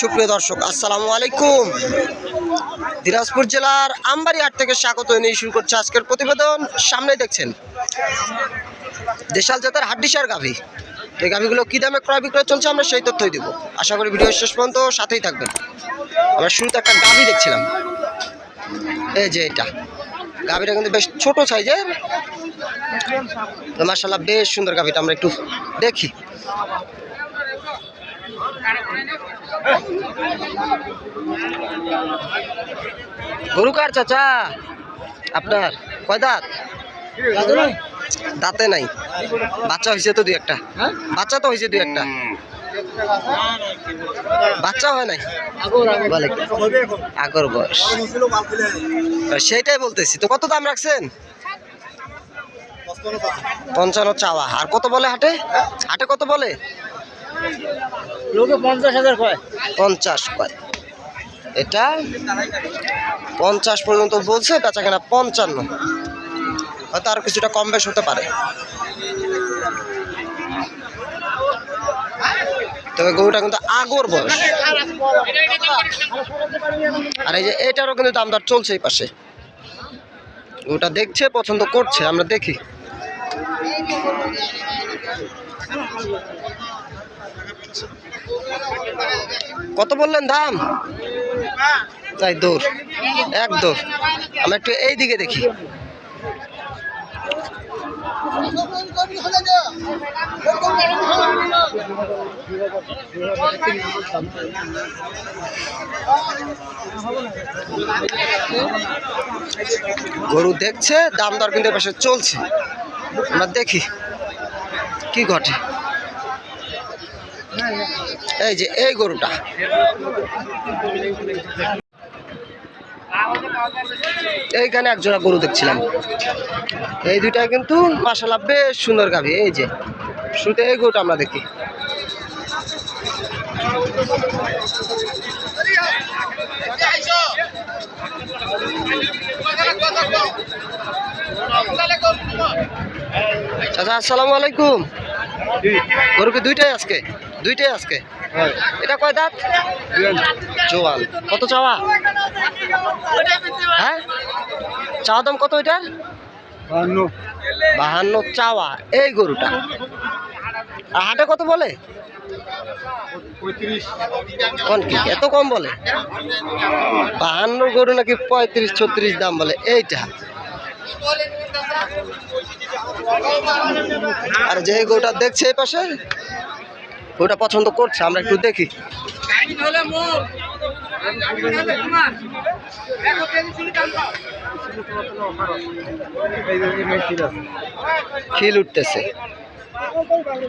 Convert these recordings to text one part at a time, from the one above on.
সুপ্রিয় দর্শক, আসসালামু আলাইকুম। দিনাজপুর জেলার আমবাড়ি হাট থেকে স্বাগত নিয়ে শুরু করছে আজকের প্রতিবেদন। সামনে দেখছেন, দেশাল জাতের হাড্ডিসার গাভী। এই গাভীগুলো কী দামে ক্রয় বিক্রয় চলছে আমরা সেই তথ্যই দেবো। আশা করি ভিডিও শেষ পর্যন্ত সাথেই থাকবেন। আমরা শুরুতে একটা গাভী দেখছিলাম। এই যে এটা। গাভীটা কিন্তু বেশ ছোট সাইজের। মার্শাল্লাহ বেশ সুন্দর গাভীটা, আমরা একটু দেখি। গরু কার চাচা? আপনার? কয় দাঁত? দাঁতে নাই। বাচ্চা হয়েছে তো দুই একটা। বাচ্চা তো হয়েছে দুই একটা। বাচ্চা হয় নাই? আগর বয়স। সেইটাই বলতেছি। তো কত দাম রাখছেন? পঞ্চান্ন চাওয়া। আর কত বলে হাটে? হাটে কত বলে? লোকে পঞ্চাশ হাজার কয়? পঞ্চাশ কয়। এটা পঞ্চাশ পর্যন্ত বলছে বেচা কেনা পঞ্চান্ন। হয়তো আর কিছুটা কম বেশ হতে পারে। তবে গরুটা কিন্তু আগর বয়স। আর এই যে এটারও কিন্তু দাম দর চলছে এই পাশে। গরুটা দেখছে, পছন্দ করছে, আমরা দেখি। কত বললেন দাম? তাই দৌড় এক দৌড় আমরা একটু এই দিকে দেখি। গরু দেখছে, দাম দর কিন্তু চলছে। আমরা দেখি, কি ঘটে। এই যে, এই গরুটা। এইখানে এক জোড়া গরু দেখছিলাম। এই দুইটা কিন্তু মাসাল্লাহ বেশ সুন্দর গাভী, এই যে। শুরুতে এই গরুটা আমরা দেখি। চাচা, আসসালামু আলাইকুম। গরু কি দুইটাই আজকে? দুইটাই আজকে? এটা কয় দাঁত? জোয়ান কত চাওয়া? হ্যাঁ? চাওয়া দাম কত এটার? বাহান্ন। চাওয়া। এই গরুটা। আর হাটে কত বলে? কোন কি? এত কম বলে? বাহান্ন গরু নাকি পঁয়ত্রিশ ছত্রিশ দাম বলে। এইটা। আর যে গরুটা দেখছে এই পাশে ওটা পছন্দ করছে, আমরা একটু দেখি। খিল উঠতেছে।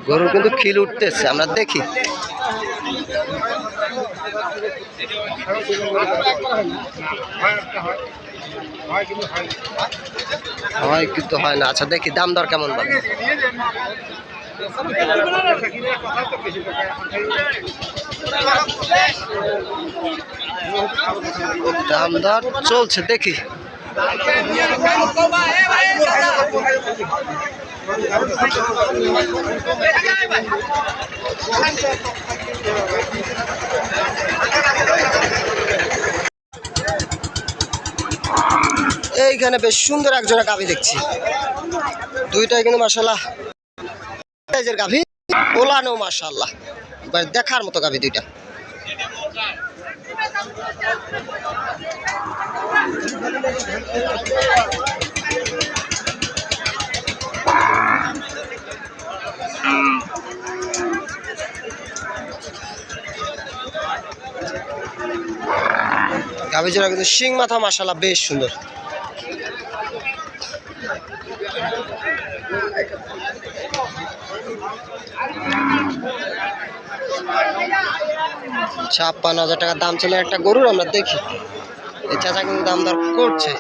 গরুর কিন্তু খিল উঠতেছে, আমরা দেখি। হয় কিন্তু হয় না। আচ্ছা দেখি, দাম দর কেমন বলে? দাম চলছে দেখি। এইখানে বেশ সুন্দর একজোড়া গাভি দেখছি। দুইটাই কিন্তু মাসাল্লাহ সাইজের গাভি। ওলানো দেখার মতো গাভি দুইটা। গাভি জোড়া কিন্তু শিং মাথা মাসাল্লাহ বেশ সুন্দর। ছাপ্পান্ন হাজার টাকা দাম ছিল একটা গরুর, আমরা দেখি। এই চাচা কিন্তু দাম দর করছে।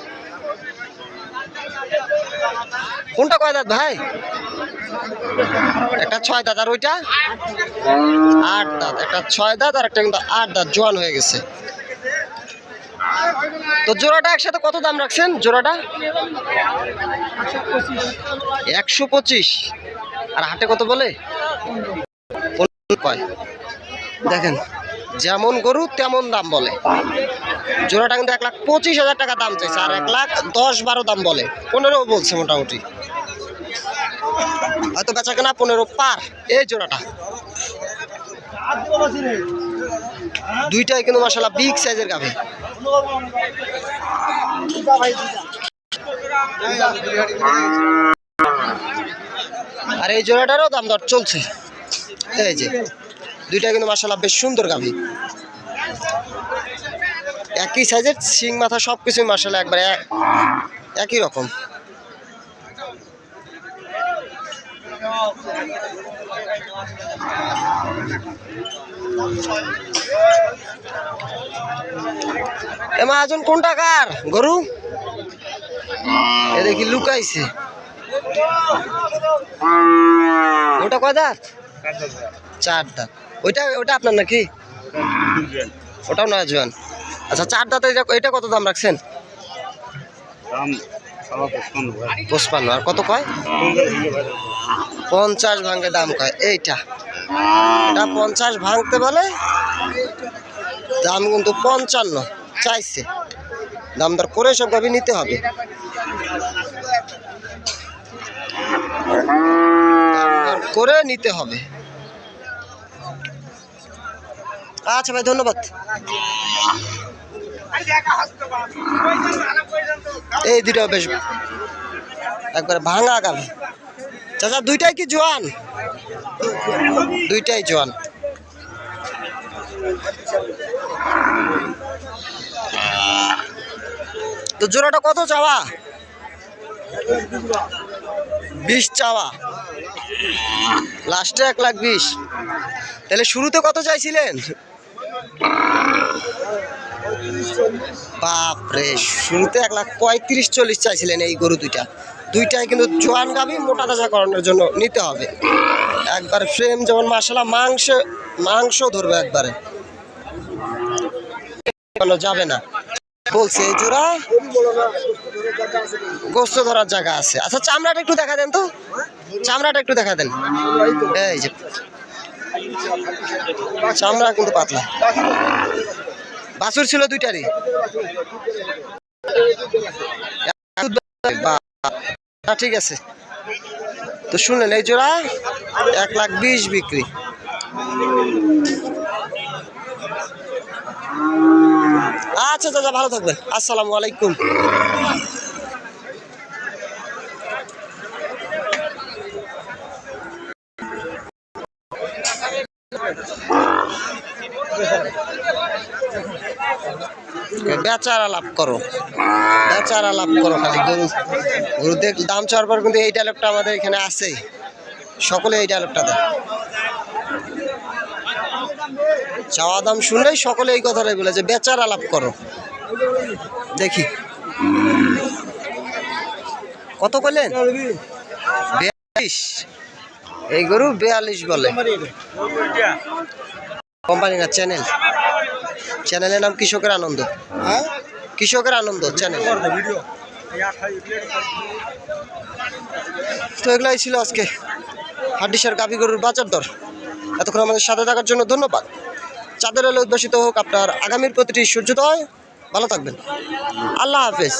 কোনটা কয় দাঁত ভাই? একটা ছয় দাঁত আর ওইটা? আট দাঁত। একটা ছয় দাঁত আর একটা কিন্তু আট দাঁত। জোয়ান হয়ে গেছে। তো জোড়াটা একসাথে কত দাম রাখছেন জোড়াটা? একশো পঁচিশ। আর হাটে কত বলে? কয়? দেখেন, যেমন গরু তেমন দাম বলে। জোড়াটা কিন্তু এক লাখ পঁচিশ হাজার টাকা দাম চাইছে, আর এক লাখ দশ বারো দাম বলে। পনেরো বলছে মোটামুটি। হয়তো বেচা কেনা পনেরো পার এই জোড়াটা। দুইটাই কিন্তু মাসাল্লাহ বিগ সাইজের গাভী। আর এই জোড়াটারও দাম দর চলছে। এই যে, দুইটা কিন্তু মাসাল্লাহ বেশ সুন্দর গাভী। একই সাইজের শিং মাথা সব কিছুই মাসাল্লাহ একবারে এক- একই রকম। এ মহাজন কোন টাকার গরু? এ দেখি লুকাইছে। ওটা কয় দাঁত? চার দাঁত। ওইটা ওটা আপনার নাকি? ওটাও নয় জোয়ান। আচ্ছা চার দাঁত এটা এটা কত দাম রাখছেন? পঁচপান্ন। আর কত কয়? পঞ্চাশ ভাঙে দাম কয়। এইটা। এটা পঞ্চাশ ভাঙতে বলে, দাম কিন্তু পঞ্চান্ন। চাইছে। দাম দর করে সব গাভি নিতে হবে। করে নিতে হবে। আচ্ছা ভাই, ধন্যবাদ। এই দুটো বেশ একবার ভাঙা গাভি চাচা, দুইটাই কি জোয়ান? দুইটাই জোয়ান। তো জোড়াটা কত চাওয়া? বিশ চাওয়া। লাস্টে এক লাখ বিশ। তাহলে শুরুতে কত চাইছিলেন? বাপরে, শুরুতে এক লাখ পঁয়ত্রিশ চল্লিশ চাইছিলেন এই গরু দুইটা। দুইটাই কিন্তু জোয়ান গাভি মোটা তাজা করানোর জন্য নিতে হবে। একবার ফ্রেম যেমন মশলা মাংস মাংস ধরবে একবারে। যাবে না। বলছে জোড়া গোস্ত ধরার জায়গা আছে। আচ্ছা চামড়াটা একটু দেখা দেন তো। চামড়াটা একটু দেখা দেন। এই যে চামড়া কিন্তু পাতলা। বাছুর ছিল দুইটারই। ঠিক আছে। তো শুনলেন, এই জোড়া এক লাখ বিশ বিক্রি। আচ্ছা দাদা ভালো থাকবেন। আসসালামু আলাইকুম। বেচারা লাভ করো। বেচারা লাভ করো খালি। গরু গরু দেখ দাম চাওয়ার পর কিন্তু এই ডায়লগটা আমাদের এখানে আছে সকলে এই ডায়লগটা দেয়। চাওয়া দাম শুনলেই সকলে এই কথাটাই বলে যে, বেচারা লাভ করো। দেখি। কত বললেন বিয়াল্লিশ। এই গরু বিয়াল্লিশ বলে। কোম্পানি না, চ্যানেল। চ্যানেলের নাম কৃষকের আনন্দ। হ্যাঁ? কৃষকের আনন্দ চ্যানেল। তো এগুলাই ছিল আজকে। হাড্ডিসার গাভী গরুর বাজার দর। এতক্ষণ আমাদের সাথে থাকার জন্য ধন্যবাদ। চাঁদের আলো উদ্ভাসিত হোক আপনার আগামীর প্রতিটি সূর্যোদয়। ভালো থাকবেন। আল্লাহ হাফেজ।